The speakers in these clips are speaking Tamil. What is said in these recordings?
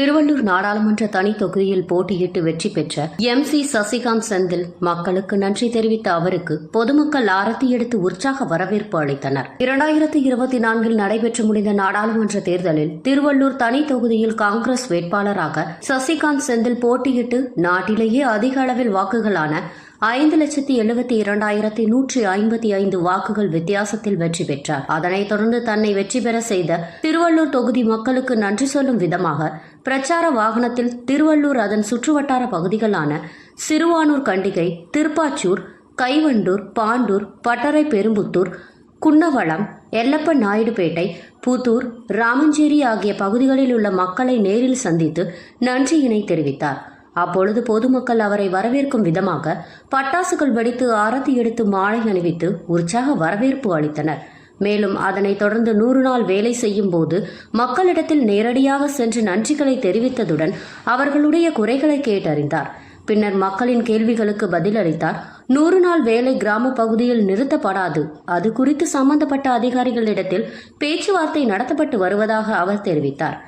திருவள்ளூர் நாடாளுமன்ற தனி தொகுதியில் போட்டியிட்டு வெற்றி பெற்ற எம் சி சசிகாந்த் செந்தில் மக்களுக்கு நன்றி தெரிவித்த அவருக்கு பொதுமக்கள் ஆரத்தி எடுத்து உற்சாக வரவேற்பு அளித்தனர். இரண்டாயிரத்தி இருபத்தி நான்கில் நடைபெற்று முடிந்த நாடாளுமன்ற தேர்தலில் திருவள்ளூர் தனி தொகுதியில் காங்கிரஸ் வேட்பாளராக சசிகாந்த் செந்தில் போட்டியிட்டு நாட்டிலேயே அதிக அளவில் வாக்குகளான ஐந்து லட்சத்தி எழுபத்தி இரண்டாயிரத்தி நூற்றி ஐம்பத்தி ஐந்து வாக்குகள் வித்தியாசத்தில் வெற்றி பெற்றார். அதனைத் தொடர்ந்து தன்னை வெற்றி பெற செய்த திருவள்ளூர் தொகுதி மக்களுக்கு நன்றி சொல்லும் விதமாக பிரச்சார வாகனத்தில் திருவள்ளூர் அதன் சுற்றுவட்டார பகுதிகளான சிறுவானூர் கண்டிகை திருப்பாச்சூர் கைவண்டூர் பாண்டூர் பட்டறை பெரும்புத்தூர் குன்னவளம் எல்லப்ப நாயுடுபேட்டை புத்தூர் ராமஞ்சேரி ஆகிய பகுதிகளில் உள்ள மக்களை நேரில் சந்தித்து நன்றியினை தெரிவித்தார். அப்பொழுது பொதுமக்கள் அவரை வரவேற்கும் விதமாக பட்டாசுகள் வெடித்து ஆரத்தி எடுத்து மாலை அணிவித்து உற்சாக வரவேற்பு அளித்தனர். மேலும் அதனைத் தொடர்ந்து நூறு நாள் வேலை செய்யும் போது மக்களிடத்தில் நேரடியாக சென்று நன்றிகளை தெரிவித்ததுடன் அவர்களுடைய குறைகளை கேட்டறிந்தார். பின்னர் மக்களின் கேள்விகளுக்கு பதிலளித்தார். நூறு நாள் வேலை கிராம பகுதியில் நிறுத்தப்படாது. அது குறித்து சம்பந்தப்பட்ட அதிகாரிகளிடத்தில் பேச்சுவார்த்தை நடத்தப்பட்டு வருவதாக அவர் தெரிவித்தார்.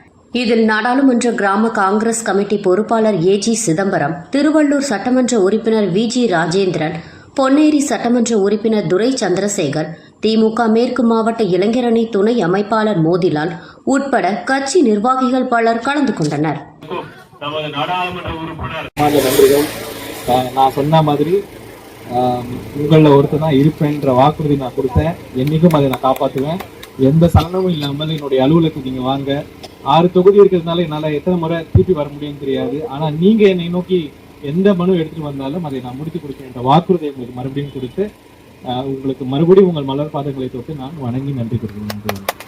இதில் நாடாளுமன்ற கிராம காங்கிரஸ் கமிட்டி பொறுப்பாளர் ஏஜி சிதம்பரம் திருவள்ளூர் சட்டமன்ற உறுப்பினர் வி ஜி ராஜேந்திரன் பொன்னேரி சட்டமன்ற உறுப்பினர் துரை சந்திரசேகர் திமுக மேற்கு மாவட்ட இளைஞரணி துணை அமைப்பாளர் மோதிலால் உட்பட கட்சி நிர்வாகிகள் பலர் கலந்து கொண்டனர். நான் சொன்ன மாதிரி உங்களில் ஒருத்தர் தான் இருப்பேன்ற வாக்குறுதி நான் கொடுத்தேன். என்னைக்கும் அதை நான் காப்பாற்றுவேன் எந்த சலனமும் இல்லாமல் என்னுடைய அலுவலகத்துக்கு நீங்கள் வாங்க. ஆறு தொகுதி இருக்கிறதுனால என்னால் எத்தனை முறை திருப்பி வர முடியும்னு தெரியாது. ஆனால் நீங்கள் என்னை நோக்கி எந்த மனு எடுத்துட்டு வந்தாலும் அதை நான் முடித்து கொடுக்கிறேன் வாக்குறுதியை உங்களுக்கு மறுபடியும் கொடுத்து உங்களுக்கு மறுபடியும் உங்கள் மலர் பாதங்களை தொட்டு நான் வணங்கி நன்றி கொடுக்கிறேன்